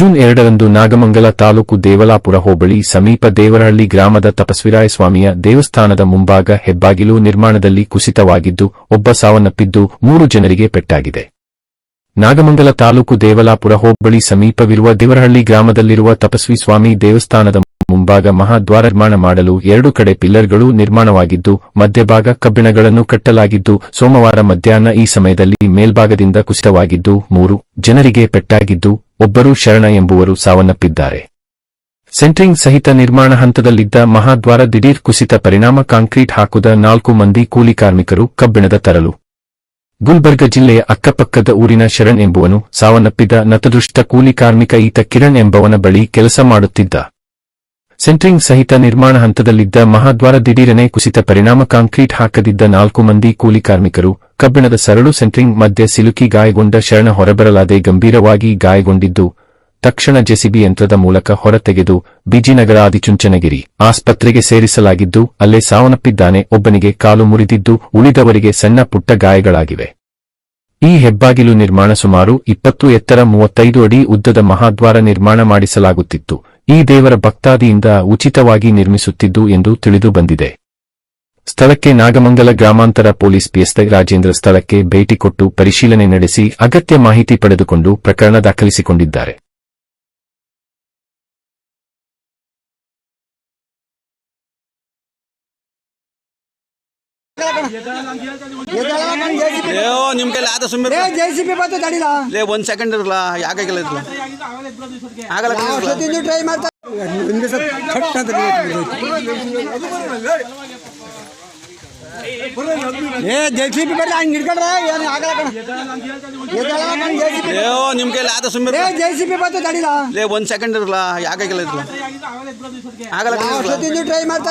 June ಎರಡರಂದು ನಾಗಮಂಗಲ ತಾಲೂಕು ದೇವಲಾಪುರ ಹೋಬಳಿ ಸಮೀಪ ದೇವರಹಳ್ಳಿ ಗ್ರಾಮದ ತಪಸ್ವಿರಾಯ ಸ್ವಾಮಿಯ ದೇವಸ್ಥಾನದ ಮುಂಭಾಗ ಹೆಬ್ಬಾಗಿಲು ನಿರ್ಮಾಣದಲ್ಲಿ ಕುಸಿತವಾಗಿದ್ದು, ಒಬ್ಬ ಸಾವನ್ನಪ್ಪಿದ್ದು ಮೂರು ಜನರಿಗೆ ಪೆಟ್ಟಾಗಿದೆ. ನಾಗಮಂಗಲ ತಾಲೂಕು ದೇವಲಾಪುರ ಹೋಬಳಿ ಸಮೀಪವಿರುವ ದೇವರಹಳ್ಳಿ ಗ್ರಾಮದಲ್ಲಿರುವ ತಪಸ್ವಿ ಸ್ವಾಮಿ ದೇವಸ್ಥಾನದ ಮುಂಭಾಗ ಮಹಾದ್ವಾರ ನಿರ್ಮಾಣ ಮಾಡಲು ಎರಡು ಕಡೆ ಪಿಲ್ಲರ್ಗಳು ನಿರ್ಮಾಣವಾಗಿದ್ದು, ಮಧ್ಯಭಾಗ ಕಬ್ಬಿಣಗಳನ್ನು ಕಟ್ಟಲಾಗಿದ್ದು, ಸೋಮವಾರ ಮಧ್ಯಾಹ್ನ ಈ ಸಮಯದಲ್ಲಿ ಮೇಲ್ಭಾಗದಿಂದ ಕುಸಿತವಾಗಿದ್ದು, ಮೂರು ಜನರಿಗೆ ಪೆಟ್ಟಾಗಿದ್ದು ಒಬ್ಬರು ಶರಣ ಎಂಬುವರು ಸಾವನ್ನಪ್ಪಿದ್ದಾರೆ. ಸೆಂಟ್ರಿಂಗ್ ಸಹಿತ ನಿರ್ಮಾಣ ಹಂತದಲ್ಲಿದ್ದ ಮಹಾದ್ವಾರ ದಿಢೀರ್ ಕುಸಿತ ಪರಿಣಾಮ ಕಾಂಕ್ರೀಟ್ ಹಾಕುದ ನಾಲ್ಕು ಮಂದಿ ಕೂಲಿ ಕಾರ್ಮಿಕರು ಕಬ್ಬಿಣದ ತರಲು. ಗುಲ್ಬರ್ಗ ಜಿಲ್ಲೆಯ ಅಕ್ಕಪಕ್ಕದ ಊರಿನ ಶರಣ್ ಎಂಬುವನು ಸಾವನ್ನಪ್ಪಿದ ನತದೃಷ್ಟ ಕೂಲಿ ಕಾರ್ಮಿಕ ಈತ ಕಿರಣ್ ಎಂಬವನ ಬಳಿ ಕೆಲಸ ಮಾಡುತ್ತಿದ್ದ. ಸೆಂಟ್ರಿಂಗ್ ಸಹಿತ ನಿರ್ಮಾಣ ಹಂತದಲ್ಲಿದ್ದ ಮಹಾದ್ವಾರ ದಿಢೀರನೆ ಕುಸಿತ ಪರಿಣಾಮ ಕಾಂಕ್ರೀಟ್ ಹಾಕದಿದ್ದ ನಾಲ್ಕು ಮಂದಿ ಕೂಲಿ ಕಾರ್ಮಿಕರು, ಕಬ್ಬಿಣದ ಸರಳು ಸೆಂಟ್ರಿಂಗ್ ಮಧ್ಯೆ ಸಿಲುಕಿ ಗಾಯಗೊಂಡ ಶರಣ ಹೊರಬರಲಾದೆ ಗಂಭೀರವಾಗಿ ಗಾಯಗೊಂಡಿದ್ದು, ತಕ್ಷಣ ಜೆಸಿಬಿ ಯಂತ್ರದ ಮೂಲಕ ಹೊರತೆಗೆದು ಬಿಜಿನಗರ ಆದಿಚುಂಚನಗಿರಿ ಆಸ್ಪತ್ರೆಗೆ ಸೇರಿಸಲಾಗಿದ್ದು, ಅಲ್ಲೇ ಸಾವನ್ನಪ್ಪಿದ್ದಾನೆ ಒಬ್ಬನಿಗೆ ಕಾಲು ಮುರಿದಿದ್ದು, ಉಳಿದವರಿಗೆ ಸಣ್ಣ ಪುಟ್ಟ ಗಾಯಗಳಾಗಿವೆ. ಈ ಹೆಬ್ಬಾಗಿಲು ನಿರ್ಮಾಣ ಸುಮಾರು ಇಪ್ಪತ್ತು ಎತ್ತರ ಮೂವತ್ತೈದು ಅಡಿ ಉದ್ದದ ಮಹಾದ್ವಾರ ನಿರ್ಮಾಣ ಮಾಡಿಸಲಾಗುತ್ತಿತ್ತು. ಈ ದೇವರ ಭಕ್ತಾದಿಯಿಂದ ಉಚಿತವಾಗಿ ನಿರ್ಮಿಸುತ್ತಿದ್ದು ಎಂದು ತಿಳಿದು ಬಂದಿದೆ. ಸ್ಥಳಕ್ಕೆ ನಾಗಮಂಗಲ ಗ್ರಾಮಾಂತರ ಪೊಲೀಸ್ ಪಿಎಸ್ಐ ರಾಜೇಂದ್ರ ಸ್ಥಳಕ್ಕೆ ಭೇಟಿ ಕೊಟ್ಟು ಪರಿಶೀಲನೆ ನಡೆಸಿ ಅಗತ್ಯ ಮಾಹಿತಿ ಪಡೆದುಕೊಂಡು ಪ್ರಕರಣ ದಾಖಲಿಸಿಕೊಂಡಿದ್ದಾರೆ. ಅಯ್ಯೋ ನಿಮ್ ಕೈಲಿ ಆದ ಸುಮ್ಮನೆ ಜೆ ಸಿ ಪಿ ಬಂತು ತಡಿಲ. ಲೇ ಒಂದ್ ಸೆಕೆಂಡ್ ಇರಲ್ಲ ಯಾಕಾಗಿಲ್ಲ ಇದ್ಲ? ಆಗಲ್ಲ ಟ್ರೈ ಮಾಡ್ತಾ ಸ್ವಲ್ಪ. ಥಟ್ ಅಂತ ಏ ಜೆ ಸಿ ಬಿ ಬರ್ಲಿ ಹಂಗೆ ಹಿಡ್ಕೊಂಡ್ರ? ಏನು ಆಗಲ್ಲ ಕಣ. ಅಯ್ಯೋ ನಿಮ್ ಕೈಲಿ ಆದ ಸುಮ್ಮನೆ ಜೆ ಸಿ ಬಂತು ತಡಿಲ. ಲೇ ಒಂದ್ ಸೆಕೆಂಡ್ ಇರಲ್ಲ ಯಾಕಾಗಿಲ್ಲ ಇದ್ಲ? ಆಗಲ್ಲ ಟ್ರೈ ಮಾಡ್ತಾ